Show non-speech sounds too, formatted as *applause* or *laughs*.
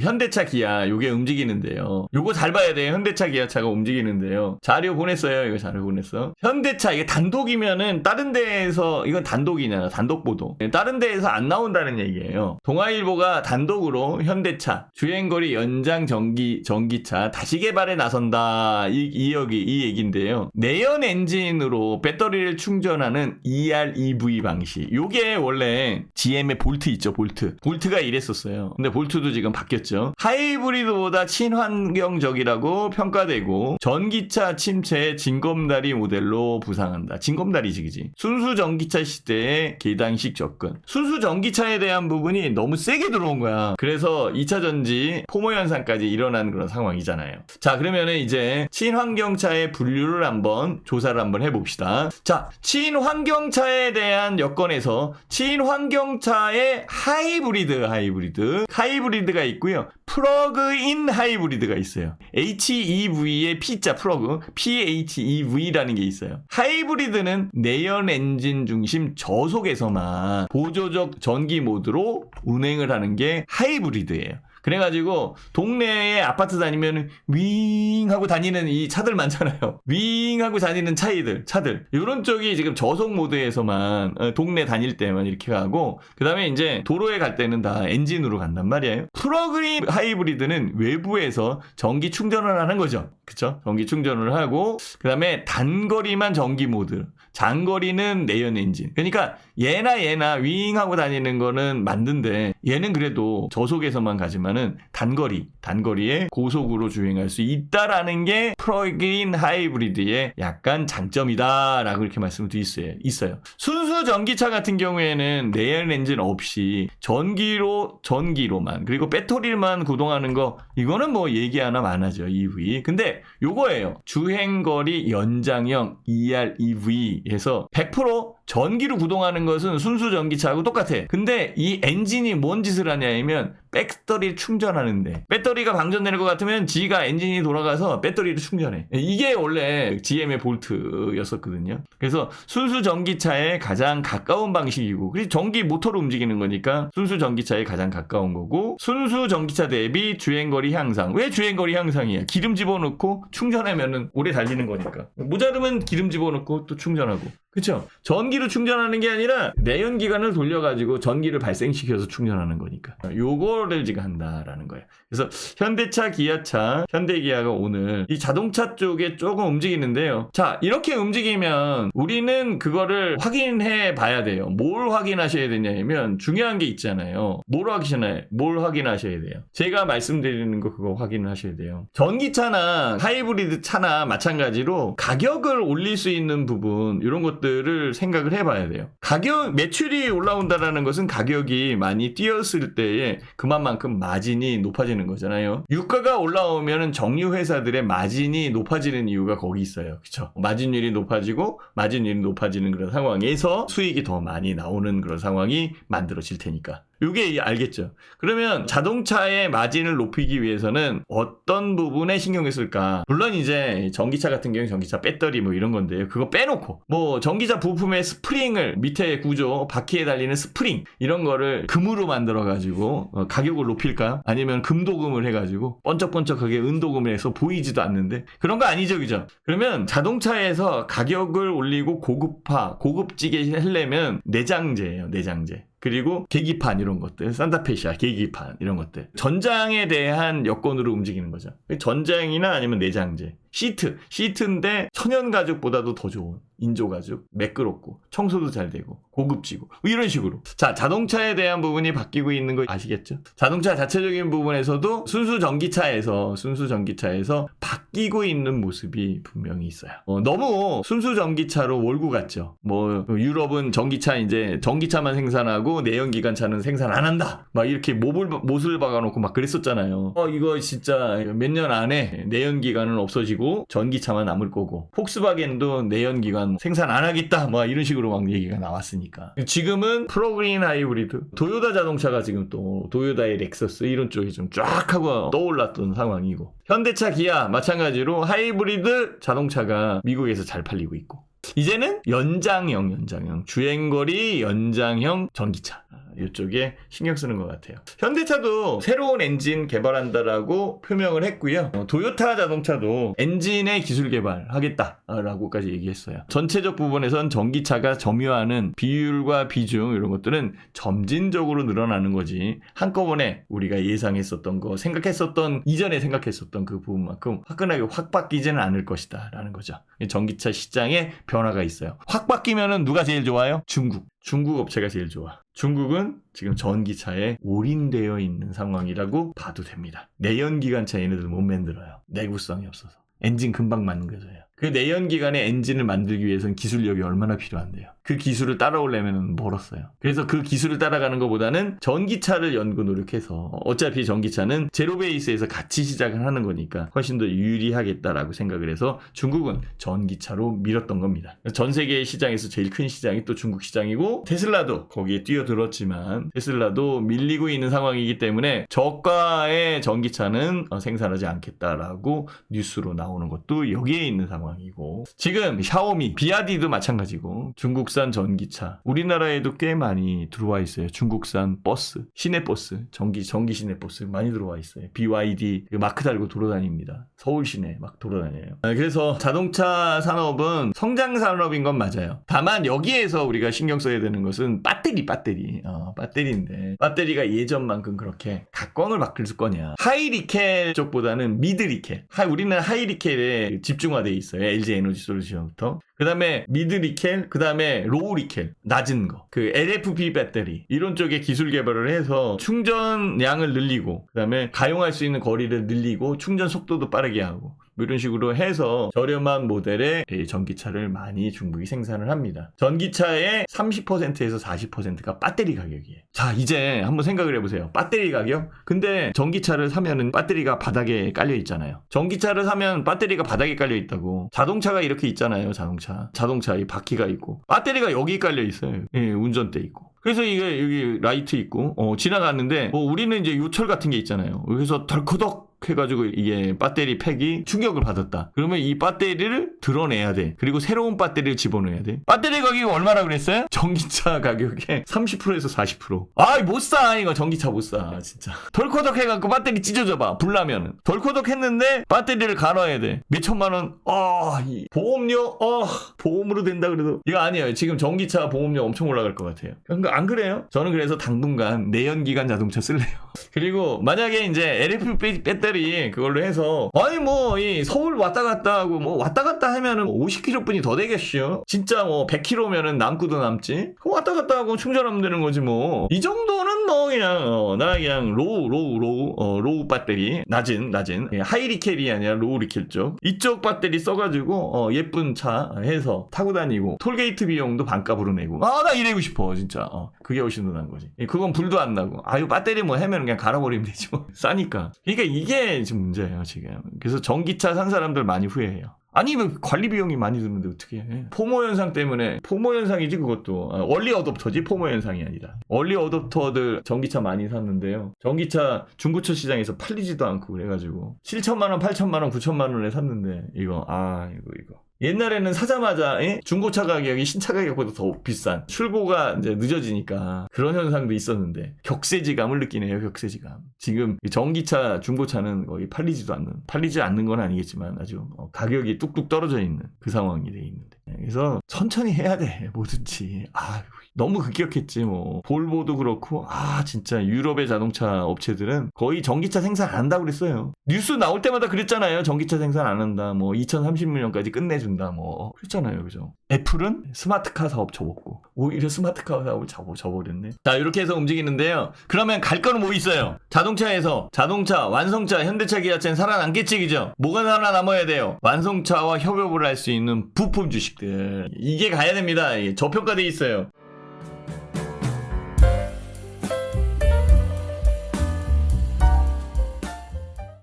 현대차 기아 요게 움직이는데요. 요거 잘 봐야 돼요. 현대차 기아차가 움직이는데요. 자료 보냈어요. 이거 자료 보냈어. 현대차 이게 단독이면은 다른 데에서 이건 단독이냐 단독 보도. 다른 데에서 안 나온다는 얘기예요. 동아일보가 단독으로 현대차 주행거리 연장 전기 전기차 다시 개발에 나선다 이, 이 여기 이 얘긴데요. 내연 엔진으로 배터리를 충전하는 EREV 방식. 요게 원래 GM의 볼트 있죠 볼트. 볼트가 이랬었어요. 근데 볼트도 지금 바뀌었죠. 하이브리드보다 친환경적이라고 평가되고 전기차 침체의 징검다리 모델로 부상한다. 징검다리지 그지? 순수 전기차 시대의 계단식 접근. 순수 전기차에 대한 부분이 너무 세게 들어온 거야. 그래서 2차 전지 포모 현상까지 일어난 그런 상황이잖아요. 자, 그러면은 이제 친환경차의 분류를 한번 조사를 한번 해봅시다. 자, 친환경차에 대한 여건에서 친환경차의 하이브리드, 하이브리드, 하이브리드가 있고요. 플러그인 하이브리드가 있어요. HEV의 P자 플러그, PHEV라는 게 있어요. 하이브리드는 내연 엔진 중심 저속에서만 보조적 전기 모드로 운행을 하는 게 하이브리드예요. 그래가지고 동네에 아파트 다니면 윙 하고 다니는 이 차들 많잖아요. *laughs* 윙 하고 다니는 차이들, 차들. 이런 쪽이 지금 저속 모드에서만 어, 동네 다닐 때만 이렇게 가고 그 다음에 이제 도로에 갈 때는 다 엔진으로 간단 말이에요. 플러그인 하이브리드는 외부에서 전기 충전을 하는 거죠. 그쵸? 전기 충전을 하고 그 다음에 단거리만 전기 모드. 장거리는 내연 엔진. 그러니까 얘나 얘나 윙 하고 다니는 거는 맞는데 얘는 그래도 저속에서만 가지만은 단거리, 단거리에 고속으로 주행할 수 있다라는 게 플러그인 하이브리드의 약간 장점이다라고 이렇게 말씀을 드릴 수 있어요. 순수 전기차 같은 경우에는 내연 엔진 없이 전기로 전기로만 그리고 배터리만 구동하는 거 이거는 뭐 얘기 하나 많아죠 EV. 근데 요거예요. 주행거리 연장형 E EREV에서 100% 전기로 구동하는 것은 순수 전기차하고 똑같아. 근데 이 엔진이 뭔 짓을 하냐면 배터리를 충전하는데 배터리가 방전되는 것 같으면 지가 엔진이 돌아가서 배터리를 충전해. 이게 원래 GM의 볼트였었거든요. 그래서 순수 전기차에 가장 가까운 방식이고 그리고 전기 모터로 움직이는 거니까 순수 전기차에 가장 가까운 거고 순수 전기차 대비 주행거리 향상. 왜 주행거리 향상이야? 기름 집어넣고 충전하면은 오래 달리는 거니까. 모자르면 기름 집어넣고 또 충전하고. 그렇죠? 전기로 충전하는 게 아니라 내연기관을 돌려가지고 전기를 발생시켜서 충전하는 거니까 요거를 지금 한다라는 거예요. 그래서 현대차, 기아차, 현대기아가 오늘 이 자동차 쪽에 조금 움직이는데요. 자 이렇게 움직이면 우리는 그거를 확인해 봐야 돼요. 뭘 확인하셔야 되냐면 중요한 게 있잖아요. 뭘 확인해? 뭘 확인하셔야 돼요? 제가 말씀드리는 거 그거 확인을 하셔야 돼요. 전기차나 하이브리드 차나 마찬가지로 가격을 올릴 수 있는 부분 이런 것들 것들을 생각을 해봐야 돼요. 가격 매출이 올라온다라는 것은 가격이 많이 뛰었을 때에 그만큼 마진이 높아지는 거잖아요. 유가가 올라오면 정유 회사들의 마진이 높아지는 이유가 거기 있어요. 그렇죠? 마진율이 높아지고 마진율이 높아지는 그런 상황에서 수익이 더 많이 나오는 그런 상황이 만들어질 테니까. 이게 알겠죠. 그러면 자동차의 마진을 높이기 위해서는 어떤 부분에 신경을 쓸까? 물론 이제 전기차 같은 경우는 전기차 배터리 뭐 이런 건데요. 그거 빼놓고 뭐 전기차 부품의 스프링을 밑에 구조 바퀴에 달리는 스프링 이런 거를 금으로 만들어 가지고 어, 가격을 높일까? 아니면 금도금을 해가지고 번쩍번쩍하게 은도금을 해서 보이지도 않는데 그런 거 아니죠, 그죠? 그러면 자동차에서 가격을 올리고 고급화, 고급지게 하려면 내장재예요, 내장재. 그리고 계기판 이런 것들, 산타페시아 계기판 이런 것들. 전장에 대한 여건으로 움직이는 거죠. 전장이나 아니면 내장재. 시트, 시트인데 천연 가죽보다도 더 좋은 인조 가죽, 매끄럽고 청소도 잘 되고 고급지고 뭐 이런 식으로. 자, 자동차에 대한 부분이 바뀌고 있는 거 아시겠죠? 자동차 자체적인 부분에서도 순수 전기차에서 순수 전기차에서 바뀌고 있는 모습이 분명히 있어요. 어, 너무 순수 전기차로 몰고 갔죠. 뭐 유럽은 전기차 이제 전기차만 생산하고 내연기관차는 생산 안 한다. 막 이렇게 못을 못을 박아놓고 막 그랬었잖아요. 어 이거 진짜 몇 년 안에 내연기관은 없어지고 전기차만 남을 거고 폭스바겐도 내연기관 생산 안 하겠다. 뭐 이런 식으로 막 얘기가 나왔으니까. 지금은 플러그인 하이브리드 도요타 자동차가 지금 또 도요타의 렉서스 이런 쪽이 좀 쫙 하고 떠올랐던 상황이고 현대차 기아 마찬가지로 하이브리드 자동차가 미국에서 잘 팔리고 있고 이제는 연장형, 연장형, 주행거리 연장형 전기차. 이쪽에 신경 쓰는 것 같아요. 현대차도 새로운 엔진 개발한다라고 표명을 했고요. 어, 도요타 자동차도 엔진의 기술 개발하겠다라고까지 얘기했어요. 전체적 부분에선 전기차가 점유하는 비율과 비중 이런 것들은 점진적으로 늘어나는 거지 한꺼번에 우리가 예상했었던 거 생각했었던 이전에 생각했었던 그 부분만큼 화끈하게 확 바뀌지는 않을 것이다라는 거죠. 전기차 시장에 변화가 있어요. 확 바뀌면은 누가 제일 좋아요? 중국. 중국 업체가 제일 좋아. 중국은 지금 전기차에 올인되어 있는 상황이라고 봐도 됩니다. 내연기관차 얘네들 못 만들어요. 내구성이 없어서. 엔진 금방 만들어져요. 그 내연 기관의 엔진을 만들기 위해서는 기술력이 얼마나 필요한데요. 그 기술을 따라오려면 멀었어요. 그래서 그 기술을 따라가는 것보다는 전기차를 연구 노력해서 어차피 전기차는 제로 베이스에서 같이 시작을 하는 거니까 훨씬 더 유리하겠다라고 생각을 해서 중국은 전기차로 밀었던 겁니다. 전 세계 시장에서 제일 큰 시장이 또 중국 시장이고 테슬라도 거기에 뛰어들었지만 테슬라도 밀리고 있는 상황이기 때문에 저가의 전기차는 어, 생산하지 않겠다라고 뉴스로 나오는 것도 여기에 있는 상황 이고 지금 샤오미, 비아디도 마찬가지고 중국산 전기차 우리나라에도 꽤 많이 들어와 있어요. 중국산 버스, 시내버스, 전기 전기 시내버스 많이 들어와 있어요. BYD 그 마크 달고 돌아다닙니다. 서울 시내 막 돌아다녀요. 아, 그래서 자동차 산업은 성장 산업인 건 맞아요. 다만 여기에서 우리가 신경 써야 되는 것은 배터리, 배터리, 어, 배터리인데 배터리가 예전만큼 그렇게 각광을 받을 거냐? 하이리켈 쪽보다는 미드리켈. 하, 우리는 하이리켈에 집중화돼 있어요. LG 에너지 솔루션부터. 그 다음에 미드 리켈, 그 다음에 로우 리켈, 낮은 거. 그 LFP 배터리. 이런 쪽에 기술 개발을 해서 충전량을 늘리고, 그 다음에 가용할 수 있는 거리를 늘리고, 충전 속도도 빠르게 하고. 뭐 이런 식으로 해서 저렴한 모델의 이 전기차를 많이 중국이 생산을 합니다. 전기차의 30%에서 40%가 배터리 가격이에요. 자, 이제 한번 생각을 해보세요. 배터리 가격? 근데 전기차를 사면은 배터리가 바닥에 깔려 있잖아요. 전기차를 사면 배터리가 바닥에 깔려 있다고. 자동차가 이렇게 있잖아요, 자동차. 자동차 이 바퀴가 있고. 배터리가 여기 깔려 있어요. 예, 운전대 있고. 그래서 이게 여기 라이트 있고 어, 지나갔는데 뭐 우리는 이제 요철 같은 게 있잖아요. 그래서 덜커덕 해가지고 이게 배터리 팩이 충격을 받았다. 그러면 이 배터리를 드러내야 돼. 그리고 새로운 배터리를 집어넣어야 돼. 배터리 가격이 얼마나 그랬어요? *laughs* 전기차 가격의 30%에서 40%. 아이 못 사. 이거 전기차 못 사. 진짜. 덜커덕 해갖고 배터리 찢어져봐. 불나면은. 덜커덕 했는데 배터리를 갈아야 돼. 몇 천만 원. 아, 이 보험료. 아, 보험으로 된다 그래도 이거 아니에요. 지금 전기차 보험료 엄청 올라갈 것 같아요. 그러니까 안 그래요? 저는 그래서 당분간 내연기관 자동차 쓸래요. *laughs* 그리고 만약에 이제 LFP 배터리 그걸로 해서 아니 뭐 이 서울 왔다 갔다 하고 뭐 왔다 갔다 하면은 50km뿐이 더 되겠슈. 진짜 뭐 100km면은 남고도 남지. 그럼 왔다 갔다 하고 충전하면 되는 거지 뭐. 이 정도는 뭐 그냥 어, 나 그냥 로우 로우 로우 어, 로우 배터리. 낮은 낮은. 예, 하이 리켈이 아니라 로우 리켈 쪽. 이쪽 배터리 써가지고 어, 예쁜 차 해서 타고 다니고 톨게이트 비용도 반값으로 내고. 아 나 이래고 싶어 진짜. 어, 그게 훨씬 더 나은 거지. 예, 그건 불도 안 나고. 아유 배터리 뭐 해면 그냥 갈아버리면 되지 뭐. *laughs* 싸니까. 그러니까 이게 지금 문제예요 지금. 그래서 전기차 산 사람들 많이 후회해요. 아니면 관리 비용이 많이 드는데 어떻게 해? 포모 현상 때문에 포모 현상이지 그것도. 아, 얼리 어답터지 포모 현상이 아니라. 얼리 어답터들 전기차 많이 샀는데요. 전기차 중고차 시장에서 팔리지도 않고 그래가지고 7천만 원, 8천만 원, 9천만 원에 샀는데 이거 아 이거 이거 옛날에는 사자마자 예? 중고차 가격이 신차 가격보다 더 비싼. 출고가 이제 늦어지니까 그런 현상도 있었는데 격세지감을 느끼네요 격세지감. 지금 이 전기차 중고차는 거의 팔리지도 않는 팔리지 않는 건 아니겠지만 아주 어, 가격이 뚝뚝 떨어져 있는 그 상황이 돼 있는데. 그래서 천천히 해야 돼 뭐든지. 아 너무 급격했지 뭐. 볼보도 그렇고 아 진짜 유럽의 자동차 업체들은 거의 전기차 생산 안 한다고 그랬어요. 뉴스 나올 때마다 그랬잖아요. 전기차 생산 안 한다. 뭐 2030년까지 끝내 준다 뭐. 그랬잖아요. 그죠? 애플은 스마트카 사업 접었고. 오히려 스마트카 사업을 접어, 접어버렸네. 자 이렇게 해서 움직이는데요. 그러면 갈 거는 뭐 있어요? 자동차에서 자동차 완성차 현대차 기아차는 살아남겠지 그죠? 뭐가 살아남아야 돼요? 완성차와 협업을 할 수 있는 부품 주식들. 이게 가야 됩니다. 저평가돼 있어요